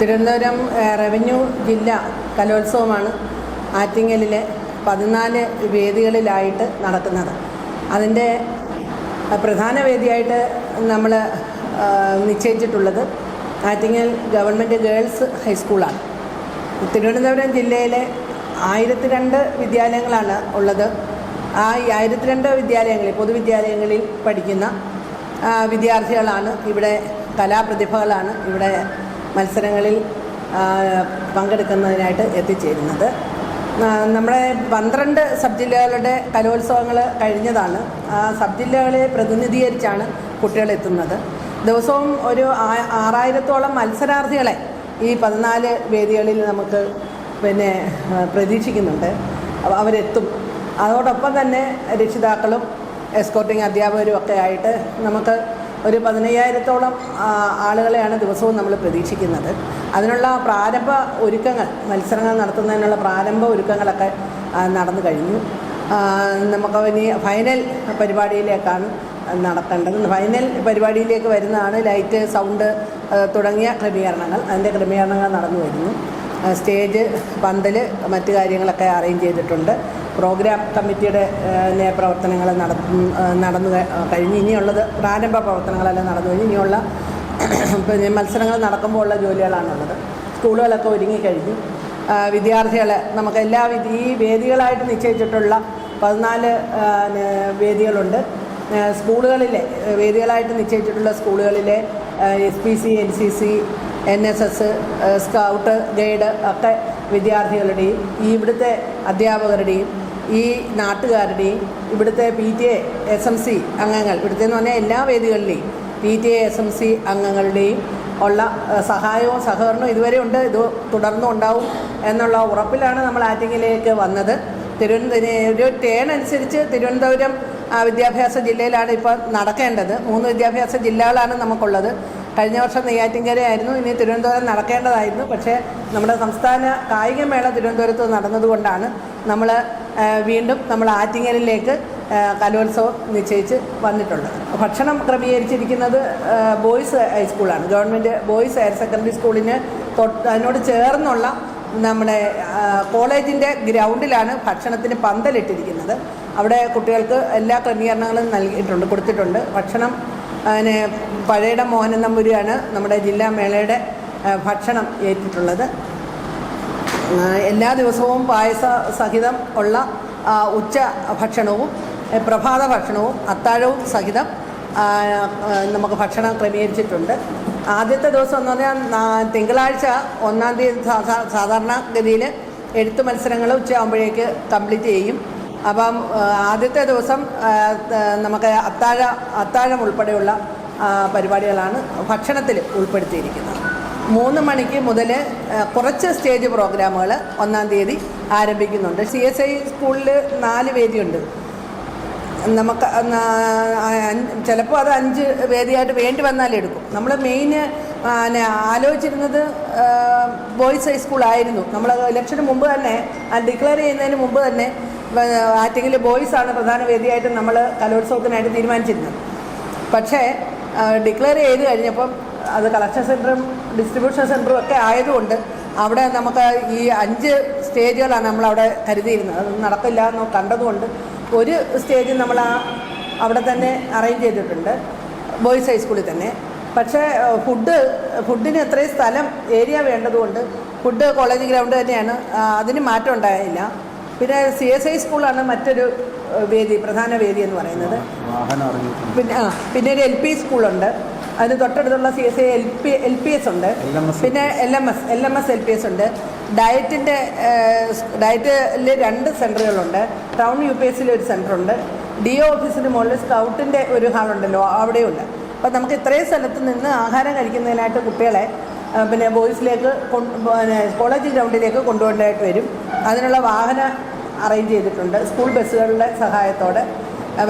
Thiruvananthapuram revenue ജില്ല കലോത്സവമാണ് ആറ്റിങ്ങലിലെ പതിനാല് വേദികളിലായിട്ട് നടക്കുന്നത്. അതിന്റെ പ്രധാന വേദിയായിട്ട് നമ്മൾ നിശ്ചയിച്ചിട്ടുള്ളത് ആറ്റിങ്ങൽ ഗവൺമെന്റ് ഗേൾസ് ഹൈസ്കൂളാണ്. തിരുവനന്തപുരം ജില്ലയിലെ ആയിരത്തി രണ്ട് വിദ്യാലയങ്ങളാണ് ഉള്ളത്. ആ ഈ ആയിരത്തി രണ്ട് വിദ്യാലയങ്ങളിൽ പൊതുവിദ്യാലയങ്ങളിൽ പഠിക്കുന്ന വിദ്യാർത്ഥികളാണ് ഇവിടെ കലാപ്രതിഭകളാണ് ഇവിടെ മത്സരങ്ങളിൽ പങ്കെടുക്കുന്നതിനായിട്ട് എത്തിച്ചേരുന്നത്. നമ്മുടെ പന്ത്രണ്ട് സബ് ജില്ലകളുടെ കലോത്സവങ്ങൾ കഴിഞ്ഞതാണ്. ആ സബ് ജില്ലകളെ പ്രതിനിധീകരിച്ചാണ് കുട്ടികൾ എത്തുന്നത്. ദിവസവും ഒരു ആറായിരത്തോളം മത്സരാർത്ഥികളെ ഈ പതിനാല് വേദികളിൽ നമുക്ക് പിന്നെ പ്രതീക്ഷിക്കുന്നുണ്ട്. അവരെത്തും. അതോടൊപ്പം തന്നെ രക്ഷിതാക്കളും എസ്കോർട്ടിങ് അധ്യാപകരും ഒക്കെ ആയിട്ട് നമുക്ക് ഒരു പതിനയ്യായിരത്തോളം ആളുകളെയാണ് ദിവസവും നമ്മൾ പ്രതീക്ഷിക്കുന്നത്. അതിനുള്ള പ്രാരംഭ ഒരുക്കങ്ങൾ മത്സരങ്ങൾ നടത്തുന്നതിനുള്ള പ്രാരംഭ ഒരുക്കങ്ങളൊക്കെ നടന്നു കഴിഞ്ഞു. നമുക്ക് ഇനി ഫൈനൽ പരിപാടിയിലേക്കാണ് നടത്തേണ്ടത്. ഫൈനൽ പരിപാടിയിലേക്ക് വരുന്നതാണ് ലൈറ്റ് സൗണ്ട് തുടങ്ങിയ ക്രമീകരണങ്ങൾ. അതിന്റെ ക്രമീകരണങ്ങൾ നടന്നു വരുന്നു. സ്റ്റേജ് പന്തൽ മറ്റു കാര്യങ്ങളൊക്കെ അറേഞ്ച് ചെയ്തിട്ടുണ്ട്. പ്രോഗ്രാം കമ്മിറ്റിയുടെ പ്രവർത്തനങ്ങൾ നടന്നു ക- കഴിഞ്ഞ് ഇനിയുള്ളത് പ്രാരംഭ പ്രവർത്തനങ്ങളെല്ലാം നടന്നു കഴിഞ്ഞ് ഇനിയുള്ള പിന്നെ മത്സരങ്ങൾ നടക്കുമ്പോൾ ഉള്ള ജോലികളാണുള്ളത്. സ്കൂളുകളൊക്കെ ഒരുങ്ങിക്കഴിഞ്ഞു വിദ്യാർത്ഥികളെ നമുക്ക് എല്ലാ ഈ വേദികളായിട്ട് നിശ്ചയിച്ചിട്ടുള്ള പതിനാല് വേദികളുണ്ട്. സ്കൂളുകളിലെ വേദികളായിട്ട് നിശ്ചയിച്ചിട്ടുള്ള സ്കൂളുകളിലെ S P C N C C N S S scout guide ഒക്കെ വിദ്യാർത്ഥികളുടെയും ഇവിടുത്തെ അധ്യാപകരുടെയും ഈ നാട്ടുകാരുടെയും ഇവിടുത്തെ P T A S M C അംഗങ്ങൾ ഇവിടുത്തെ എന്ന് പറഞ്ഞാൽ എല്ലാ വേദികളിലെയും P T A S M C അംഗങ്ങളുടെയും ഉള്ള സഹായവും സഹകരണവും ഇതുവരെ ഉണ്ട്. ഇത് തുടർന്നും ഉണ്ടാവും എന്നുള്ള ഉറപ്പിലാണ് നമ്മൾ ആറ്റിങ്ങിലേക്ക് വന്നത്. തിരുവനന്തപുരം ഒരു ടേൺ അനുസരിച്ച് തിരുവനന്തപുരം വിദ്യാഭ്യാസ ജില്ലയിലാണ് ഇപ്പോൾ നടക്കേണ്ടത്. മൂന്ന് വിദ്യാഭ്യാസ ജില്ലകളാണ് നമുക്കുള്ളത്. കഴിഞ്ഞ വർഷം നെയ്യാറ്റിൻകരയായിരുന്നു. ഇനി തിരുവനന്തപുരം നടക്കേണ്ടതായിരുന്നു. പക്ഷേ നമ്മുടെ സംസ്ഥാന കായികമേള തിരുവനന്തപുരത്ത് നടന്നതുകൊണ്ടാണ് നമ്മൾ വീണ്ടും നമ്മൾ ആറ്റിങ്ങലിലേക്ക് കലോത്സവം നിശ്ചയിച്ച് വന്നിട്ടുള്ളത്. ഭക്ഷണം ക്രമീകരിച്ചിരിക്കുന്നത് ബോയ്സ് ഹൈസ്കൂളാണ് ഗവൺമെന്റ് ബോയ്സ് ഹയർ സെക്കൻഡറി സ്കൂളിന് തൊട്ട് അതിനോട് ചേർന്നുള്ള നമ്മുടെ കോളേജിന്റെ ഗ്രൗണ്ടിലാണ് ഭക്ഷണത്തിന് പന്തലിട്ടിരിക്കുന്നത്. അവിടെ കുട്ടികൾക്ക് എല്ലാ ക്രമീകരണങ്ങളും നൽകിയിട്ടുണ്ട് കൊടുത്തിട്ടുണ്ട്. ഭക്ഷണം അതിന് പഴയുടെ മോഹനൻ നമ്പൂരിയാണ് നമ്മുടെ ജില്ലാ മേളയുടെ ഭക്ഷണം ഏറ്റിട്ടുള്ളത്. എല്ലാ ദിവസവും പായസ സഹിതം ഉള്ള ഉച്ച ഭക്ഷണവും പ്രഭാത ഭക്ഷണവും അത്താഴവും സഹിതം നമുക്ക് ഭക്ഷണം ക്രമീകരിച്ചിട്ടുണ്ട്. ആദ്യത്തെ ദിവസം എന്ന് പറഞ്ഞാൽ തിങ്കളാഴ്ച ഒന്നാം തീയതി സാധാരണ സാധാരണഗതിയിൽ എഴുത്ത് മത്സരങ്ങൾ ഉച്ചയാകുമ്പോഴേക്ക് കംപ്ലീറ്റ് ചെയ്യും. അപ്പം ആദ്യത്തെ ദിവസം നമുക്ക് അത്താഴ അത്താഴം ഉൾപ്പെടെയുള്ള പരിപാടികളാണ് ഭക്ഷണത്തിൽ ഉൾപ്പെടുത്തിയിരിക്കുന്നത്. മൂന്ന് മണിക്ക് മുതൽ കുറച്ച് സ്റ്റേജ് പ്രോഗ്രാമുകൾ ഒന്നാം തീയതി ആരംഭിക്കുന്നുണ്ട്. സി എസ് ഐ സ്കൂളിൽ നാല് വേദിയുണ്ട്. നമുക്ക് ചിലപ്പോൾ അത് അഞ്ച് വേദിയായിട്ട് വേണ്ടി വന്നാലേ എടുക്കും. നമ്മൾ മെയിൻ ആലോചിച്ചിരുന്നത് ബോയ്സ് ഹൈസ്കൂളായിരുന്നു നമ്മൾ ഇലക്ഷന് മുമ്പ് തന്നെ ഡിക്ലെയർ ചെയ്യുന്നതിന് മുമ്പ് തന്നെ ആറ്റിങ്ങിൽ ബോയ്സ് ആണ് പ്രധാന വേദിയായിട്ട് നമ്മൾ കലോത്സവത്തിനായിട്ട് തീരുമാനിച്ചിരുന്നത്. പക്ഷേ ഡിക്ലെയർ ചെയ്ത് കഴിഞ്ഞപ്പം അത് കളക്ഷൻ സെന്ററും ഡിസ്ട്രിബ്യൂഷൻ സെന്ററും ഒക്കെ ആയതുകൊണ്ട് അവിടെ നമുക്ക് ഈ അഞ്ച് സ്റ്റേജുകളാണ് നമ്മളവിടെ കരുതിയിരുന്നത്. അത് നടക്കില്ല എന്ന് കണ്ടതുകൊണ്ട് ഒരു സ്റ്റേജ് നമ്മൾ ആ അവിടെ തന്നെ അറേഞ്ച് ചെയ്തിട്ടുണ്ട്. ബോയ്സ് ഹൈസ്കൂളിൽ തന്നെ. പക്ഷേ ഫുഡ് ഫുഡിന് എത്രയും സ്ഥലം ഏരിയ വേണ്ടതുകൊണ്ട് ഫുഡ് കോളേജ് ഗ്രൗണ്ട് തന്നെയാണ് അതിന് മാറ്റം ഉണ്ടായില്ല. പിന്നെ സി എസ് ഐ സ്കൂളാണ് മറ്റൊരു വേദി പ്രധാന വേദി എന്ന് പറയുന്നത്. പിന്നെ ആ പിന്നെ ഒരു എൽ പി സ്കൂളുണ്ട്. അതിന് തൊട്ടടുത്തുള്ള C S I L P L P S ഉണ്ട്. പിന്നെ L M S L M S L P S ഉണ്ട്. ഡയറ്റിന്റെ ഡയറ്റിൽ രണ്ട് സെന്ററുകളുണ്ട് ടൗൺ യു പി എസിൽ ഒരു സെന്ററുണ്ട് ഡി ഒ ഓഫീസിന് മുകളിൽ സ്കൗട്ടിന്റെ ഒരു ഹാളുണ്ടല്ലോ അവിടെയുണ്ട്. അപ്പോൾ നമുക്ക് ഇത്രയും സ്ഥലത്ത് നിന്ന് ആഹാരം കഴിക്കുന്നതിനായിട്ട് കുട്ടികളെ പിന്നെ ബോയ്സിലേക്ക് കൊണ്ട് കോളേജ് ഗ്രൗണ്ടിലേക്ക് കൊണ്ടുപോകേണ്ടതായിട്ട് വരും. അതിനുള്ള വാഹന അറേഞ്ച് ചെയ്തിട്ടുണ്ട്. സ്കൂൾ ബസ്സുകളുടെ സഹായത്തോടെ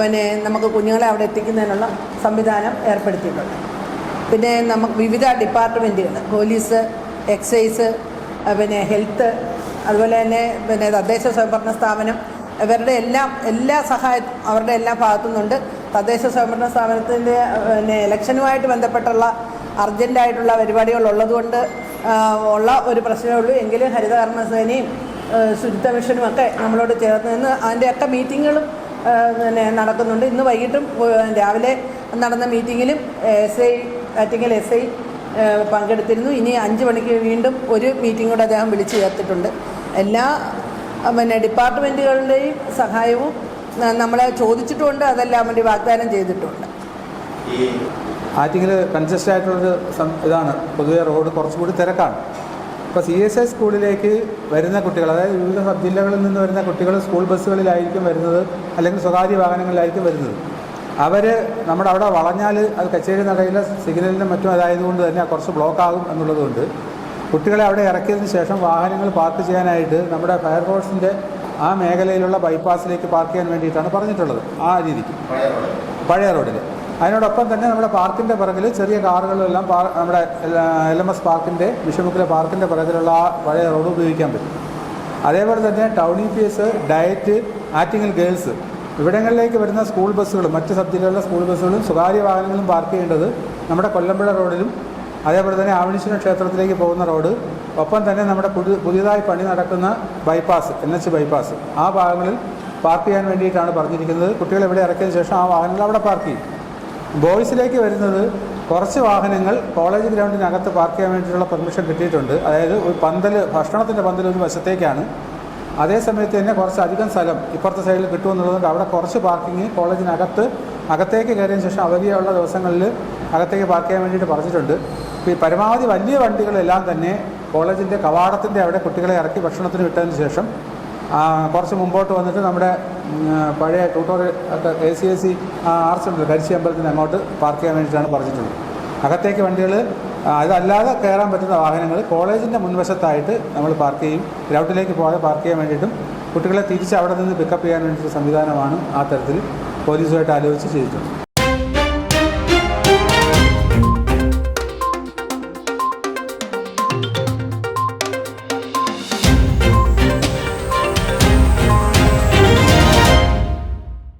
പിന്നെ നമുക്ക് കുഞ്ഞുങ്ങളെ അവിടെ എത്തിക്കുന്നതിനുള്ള സംവിധാനം ഏർപ്പെടുത്തിയിട്ടുണ്ട്. പിന്നെ നമുക്ക് വിവിധ ഡിപ്പാർട്ട്മെന്റുകൾ പോലീസ് എക്സൈസ് പിന്നെ ഹെൽത്ത് അതുപോലെ തന്നെ പിന്നെ തദ്ദേശ സ്വയംഭരണ സ്ഥാപനം ഇവരുടെ എല്ലാം എല്ലാ സഹായ അവരുടെ എല്ലാ ഭാഗത്തു നിന്നുണ്ട് തദ്ദേശ സ്വയംഭരണ സ്ഥാപനത്തിന്റെ പിന്നെ ഇലക്ഷനുമായിട്ട് ബന്ധപ്പെട്ടുള്ള അർജന്റായിട്ടുള്ള പരിപാടികൾ ഉള്ളതുകൊണ്ട് ഉള്ള ഒരു പ്രശ്നമേ ഉള്ളൂ. എങ്കിലും ഹരിതകർമ്മസേനയും ശുചിത്വ മിഷനും ഒക്കെ നമ്മളോട് ചേർന്ന് നിന്ന് അതിന്റെയൊക്കെ മീറ്റിങ്ങുകളും പിന്നെ നടക്കുന്നുണ്ട്. ഇന്ന് വൈകിട്ടും രാവിലെ നടന്ന മീറ്റിങ്ങിലും S I Attingal S I പങ്കെടുത്തിരുന്നു. ഇനി അഞ്ച് മണിക്ക് വീണ്ടും ഒരു മീറ്റിംഗ് കൂടെ അദ്ദേഹം വിളിച്ചു ചേർത്തിട്ടുണ്ട്. എല്ലാ പിന്നെ ഡിപ്പാർട്ട്മെന്റുകളുടെയും സഹായവും നമ്മളെ ചോദിച്ചിട്ടുമുണ്ട് അതെല്ലാം വേണ്ടി വാഗ്ദാനം ചെയ്തിട്ടുണ്ട്. ആറ്റിങ്ങിൽ കൺജസ്റ്റ് ആയിട്ടുള്ളൊരു ഇതാണ്. പൊതുവെ റോഡ് കുറച്ചുകൂടി തിരക്കാണ്. ഇപ്പോൾ സി എസ് ഐ സ്കൂളിലേക്ക് വരുന്ന കുട്ടികൾ അതായത് വിവിധ സബ് ജില്ലകളിൽ നിന്ന് വരുന്ന കുട്ടികൾ സ്കൂൾ ബസ്സുകളിലായിരിക്കും വരുന്നത് അല്ലെങ്കിൽ സ്വകാര്യ വാഹനങ്ങളിലായിരിക്കും വരുന്നത്. അവർ നമ്മുടെ അവിടെ വളഞ്ഞാൽ അത് കച്ചേരി നടയിലെ സിഗ്നലിനും മറ്റും അതായതുകൊണ്ട് തന്നെ കുറച്ച് ബ്ലോക്ക് ആകും എന്നുള്ളതുകൊണ്ട് കുട്ടികളെ അവിടെ ഇറക്കിയതിന് ശേഷം വാഹനങ്ങൾ പാർക്ക് ചെയ്യാനായിട്ട് നമ്മുടെ ഫയർഫോഴ്സിന്റെ ആ മേഖലയിലുള്ള ബൈപ്പാസിലേക്ക് പാർക്ക് ചെയ്യാൻ വേണ്ടിയിട്ടാണ് പറഞ്ഞിട്ടുള്ളത് ആ രീതിക്ക്. പഴയ റോഡിൽ അതിനോടൊപ്പം തന്നെ നമ്മുടെ പാർക്കിന്റെ പിറകിൽ ചെറിയ കാറുകളെല്ലാം പാർ നമ്മുടെ എൽ എം എസ് പാർക്കിന്റെ വിഷമുക്കിലെ പാർക്കിന്റെ പിറകിലുള്ള ആ പഴയ റോഡ് ഉപയോഗിക്കാൻ പറ്റും. അതേപോലെ തന്നെ town E P S DIET Attingal girls. ഇവിടങ്ങളിലേക്ക് വരുന്ന സ്കൂൾ ബസ്സുകളും മറ്റ് സബ് സ്കൂൾ ബസ്സുകളും സ്വകാര്യ വാഹനങ്ങളും പാർക്ക് ചെയ്യേണ്ടത് നമ്മുടെ കൊല്ലമ്പുഴ റോഡിലും അതേപോലെ തന്നെ ആവണീശ്വര ക്ഷേത്രത്തിലേക്ക് പോകുന്ന റോഡ് ഒപ്പം തന്നെ നമ്മുടെ പുതിയ പുതിയതായി പണി നടക്കുന്ന ബൈപ്പാസ് എൻ എച്ച് ബൈപ്പാസ് ആ ഭാഗങ്ങളിൽ പാർക്ക് ചെയ്യാൻ വേണ്ടിയിട്ടാണ് പറഞ്ഞിരിക്കുന്നത്. കുട്ടികൾ ഇവിടെ ഇറക്കിയതിന് ശേഷം ആ വാഹനങ്ങൾ അവിടെ പാർക്ക് ചെയ്യും. ബോയ്സിലേക്ക് വരുന്നത് കുറച്ച് വാഹനങ്ങൾ കോളേജ് ഗ്രൗണ്ടിനകത്ത് പാർക്ക് ചെയ്യാൻ വേണ്ടിയിട്ടുള്ള പെർമിഷൻ കിട്ടിയിട്ടുണ്ട്. അതായത് ഒരു പന്തൽ ഭക്ഷണത്തിന്റെ പന്തൽ ഒരു വശത്തേക്കാണ്. അതേ സമയത്ത് തന്നെ കുറച്ച് അധികം സ്ഥലം ഇപ്പുറത്തെ സൈഡിൽ കിട്ടുമെന്നുള്ളതുകൊണ്ട് അവിടെ കുറച്ച് പാർക്കിംഗ് കോളേജിനകത്ത് അകത്തേക്ക് കയറിയതിന് ശേഷം അവധിയുള്ള ദിവസങ്ങളിൽ അകത്തേക്ക് പാർക്ക് ചെയ്യാൻ വേണ്ടിയിട്ട് പറഞ്ഞിട്ടുണ്ട്. ഇപ്പോൾ ഈ പരമാവധി വലിയ വണ്ടികളെല്ലാം തന്നെ കോളേജിന്റെ കവാടത്തിന്റെ അവിടെ കുട്ടികളെ ഇറക്കി ഭക്ഷണത്തിന് വിട്ടതിന് ശേഷം കുറച്ച് മുമ്പോട്ട് വന്നിട്ട് നമ്മുടെ പഴയ tutorial A C S C arch ഉണ്ട് കരിശി അമ്പലത്തിന് അങ്ങോട്ട് പാർക്ക് ചെയ്യാൻ വേണ്ടിയിട്ടാണ് പറഞ്ഞിട്ടുള്ളത് അകത്തേക്ക് വണ്ടികൾ അതല്ലാതെ കയറാൻ പറ്റുന്ന വാഹനങ്ങൾ കോളേജിന്റെ മുൻവശത്തായിട്ട് നമ്മൾ പാർക്ക് ചെയ്യും. ഗ്രൗണ്ടിലേക്ക് പോകാതെ പാർക്ക് ചെയ്യാൻ വേണ്ടിയിട്ടും കുട്ടികളെ തിരിച്ച് അവിടെ നിന്ന് പിക്കപ്പ് ചെയ്യാൻ വേണ്ടിയിട്ട് സംവിധാനമാണ് ആ തരത്തിൽ പോലീസുമായിട്ട് ആലോചിച്ച് ചെയ്തിട്ടുള്ളത്.